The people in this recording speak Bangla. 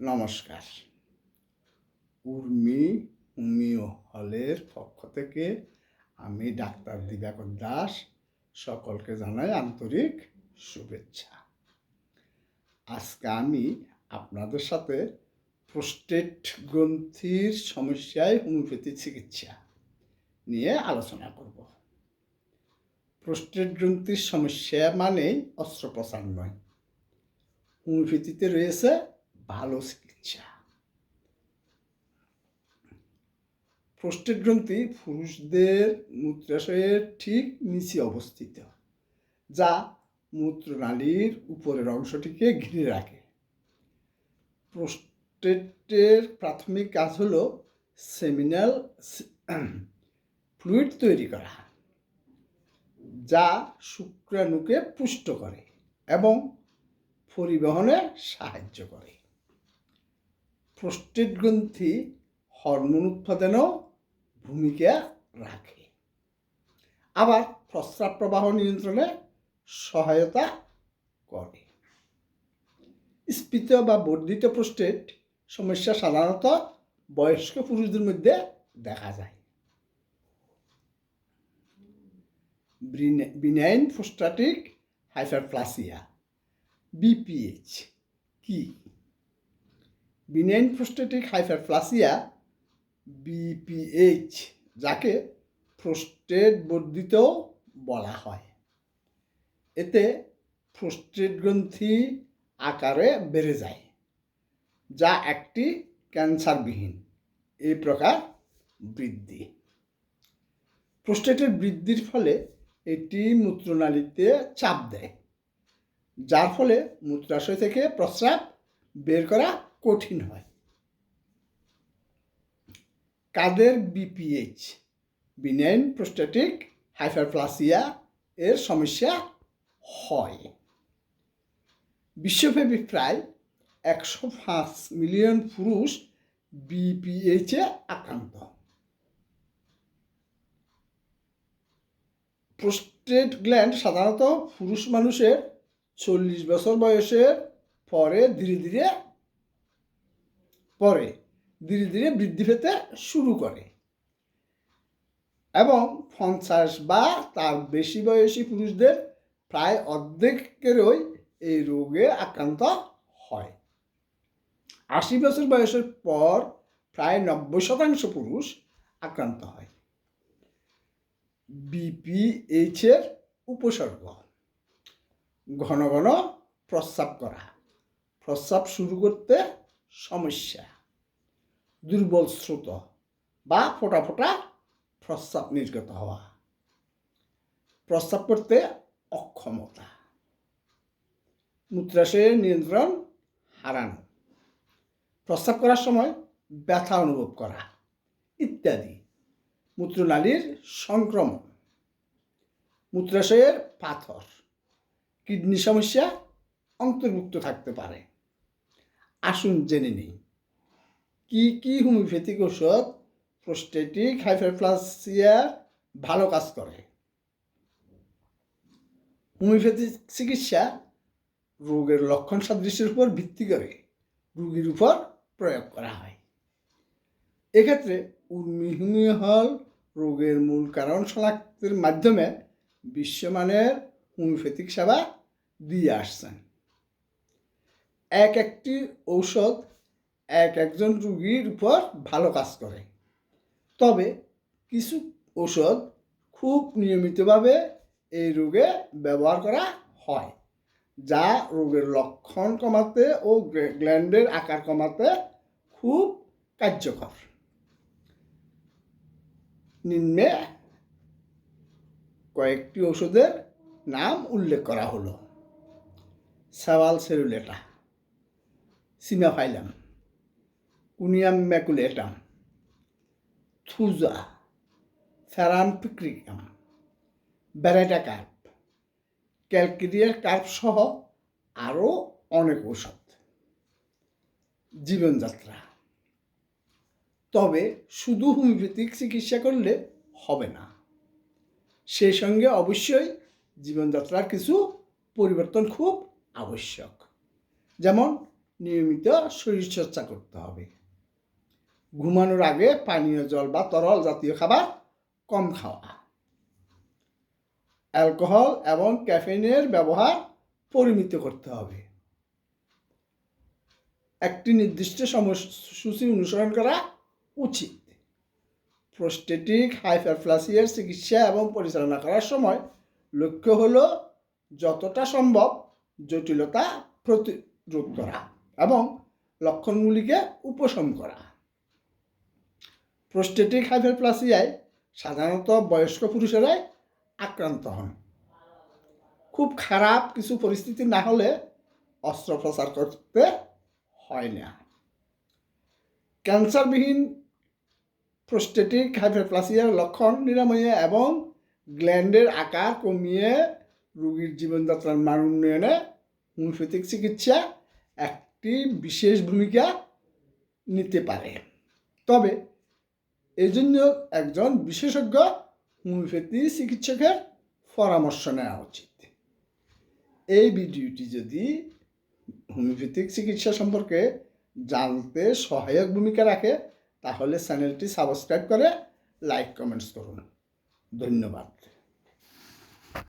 নমস্কার। উর্মি হোমিও হলের পক্ষ থেকে আমি ডাক্তার দিবাকর দাস সকলকে জানাই আন্তরিক শুভেচ্ছা। আজকে আমি আপনাদের সাথে প্রোস্টেট গ্রন্থির সমস্যায় হোমিওপ্যাথি চিকিৎসা নিয়ে আলোচনা করব। প্রোস্টেট গ্রন্থির সমস্যা মানেই অস্ত্রোপচার নয়। হোমিওপ্যাথিতে রয়েছে ভালো চিকিৎসা। প্রোস্টেট গ্রন্থি পুরুষদের মূত্রাশয়ের ঠিক নিচে অবস্থিত, যা মূত্রনালীর উপরের অংশটিকে ঘিরে রাখে। প্রোস্টেটের প্রাথমিক কাজ হল সেমিনাল ফ্লুইড তৈরি করা, যা শুক্রাণুকে পুষ্ট করে এবং পরিবহনে সাহায্য করে। প্রোস্টেট গ্রন্থি হরমোন উৎপাদনেও ভূমিকা রাখে। আবার প্রস্রাব প্রবাহ নিয়ন্ত্রণে সহায়তা করে। স্ফীত বা বর্ধিত প্রোস্টেট সমস্যা সাধারণত বয়স্ক পুরুষদের মধ্যে দেখা যায়। বিনাইন প্রোস্টাটিক হাইপারপ্লাসিয়া, বিপিএইচ, কি? বিনাইন প্রোস্টেটিক হাইপারপ্লাসিয়া বিপিএইচ যাকে প্রোস্টেট বর্ধিত বলা হয়। এতে প্রোস্টেট গ্রন্থি আকারে বেড়ে যায়, যা একটি ক্যান্সারবিহীন। এই প্রকার বৃদ্ধি। প্রোস্টেটের বৃদ্ধির ফলে এটি মূত্রনালীতে চাপ দেয়, যার ফলে মূত্রাশয় থেকে প্রস্রাব বের করা কঠিন হয়। কাদের বিপিএইচ বিনাইন প্রোস্টেটিক হাইফারপ্লাসিয়া এর সমস্যা হয়। বিশ্বব্যাপী প্রায় একশো পাঁচ মিলিয়ন পুরুষ বিপিএইচে আক্রান্ত। প্রোস্টেট গ্ল্যান্ড সাধারণত পুরুষ মানুষের চল্লিশ বছর বয়সের পরে ধীরে ধীরে পরে ধীরে ধীরে বৃদ্ধি পেতে শুরু করে। এবং পঞ্চাশ বা তার বেশি বয়সী পুরুষদের প্রায় অর্ধেকেরই এই রোগে আক্রান্ত হয়। আশি বছর বয়সের পর প্রায় নব্বই শতাংশ পুরুষ আক্রান্ত হয়। বিপিএইচের উপসর্গ, ঘন ঘন প্রস্রাব করা। প্রস্রাব শুরু করতে সমস্যা। দুর্বল স্রোত বা ফোটা ফোটা প্রস্রাব নির্গত হওয়া। প্রস্রাব করতে অক্ষমতা। মূত্রাশয়ের নিয়ন্ত্রণ হারানো। প্রস্রাব করার সময় ব্যথা অনুভব করা ইত্যাদি। মূত্রনালীর সংক্রমণ। মূত্রাশয়ের পাথর। কিডনি সমস্যা অন্তর্ভুক্ত থাকতে পারে। আসুন জেনে নিই। কি কি হোমিওপ্যাথিক ওষুধ প্রোস্টেটিক, হাইপারপ্লাসিয়া ভালো কাজ করে? হোমিওপ্যাথিক চিকিৎসা রোগের লক্ষণ সাদৃশ্যের উপর ভিত্তি করে রোগীর উপর প্রয়োগ করা হয়। এক্ষেত্রে উর্মি হোমিও হল রোগের মূল কারণ শনাক্তের মাধ্যমে বিশ্বমানের হোমিওপ্যাথিক সেবা দিয়ে আসছেন। এক একটি ঔষধ এক একজন রুগীর উপর ভালো কাজ করে। তবে কিছু ঔষধ খুব নিয়মিতভাবে এই রোগে ব্যবহার করা হয়, যা রোগের লক্ষণ কমাতে ও গ্ল্যান্ডের আকার কমাতে খুব কার্যকর। নিম্নে কয়েকটি ওষুধের নাম উল্লেখ করা হলো। সাওয়াল serrulata সিমাফাইলাম conium maculatum thuja ferrum picricum baryta carb ক্যালকেরিয়ার carb সহ আরও অনেক ঔষধ। জীবনযাত্রা। তবে শুধু হোমিওপ্যাথিক চিকিৎসা করলে হবে না। সেই সঙ্গে অবশ্যই জীবনযাত্রার কিছু পরিবর্তন খুব আবশ্যক। যেমন নিয়মিত শরীরচর্চা করতে হবে। ঘুমানোর আগে পানীয় জল বা তরল জাতীয় খাবার কম খাওয়া। অ্যালকোহল এবং ক্যাফেনের ব্যবহার পরিমিত করতে হবে। একটি নির্দিষ্ট সময়সূচি অনুসরণ করা উচিত। প্রোস্টেটিক, হাইপারপ্লাসিয়ার চিকিৎসা এবং পরিচালনা করার সময় লক্ষ্য হলো যতটা সম্ভব জটিলতা প্রতিরোধ করা। লক্ষণগুলিকে উপশম করা। প্রোস্টেটিক হাইপারপ্লাসিয়ায় সাধারণত বয়স্ক পুরুষেরাই আক্রান্ত হন। খুব খারাপ কিছু পরিস্থিতি না হলে অস্ত্রোপচার করতে হয় না। ক্যান্সারবিহীন প্রোস্টেটিক হাইপারপ্লাসিয়ার লক্ষণ নিরাময়ে এবং গ্ল্যান্ডের আকার কমিয়ে রোগীর জীবনযাত্রার মান উন্নয়নে হোমিওপ্যাথিক চিকিৎসা একটি বিশেষ ভূমিকা নিতে পারে। তবে এই জন্য একজন বিশেষজ্ঞ হোমিওপ্যাথি চিকিৎসকের পরামর্শ নেওয়া উচিত। এই ভিডিওটি যদি হোমিওপ্যাথিক চিকিৎসা সম্পর্কে জানতে সহায়ক ভূমিকা রাখে, তাহলে চ্যানেলটি সাবস্ক্রাইব করে লাইক, কমেন্টস করুন। ধন্যবাদ।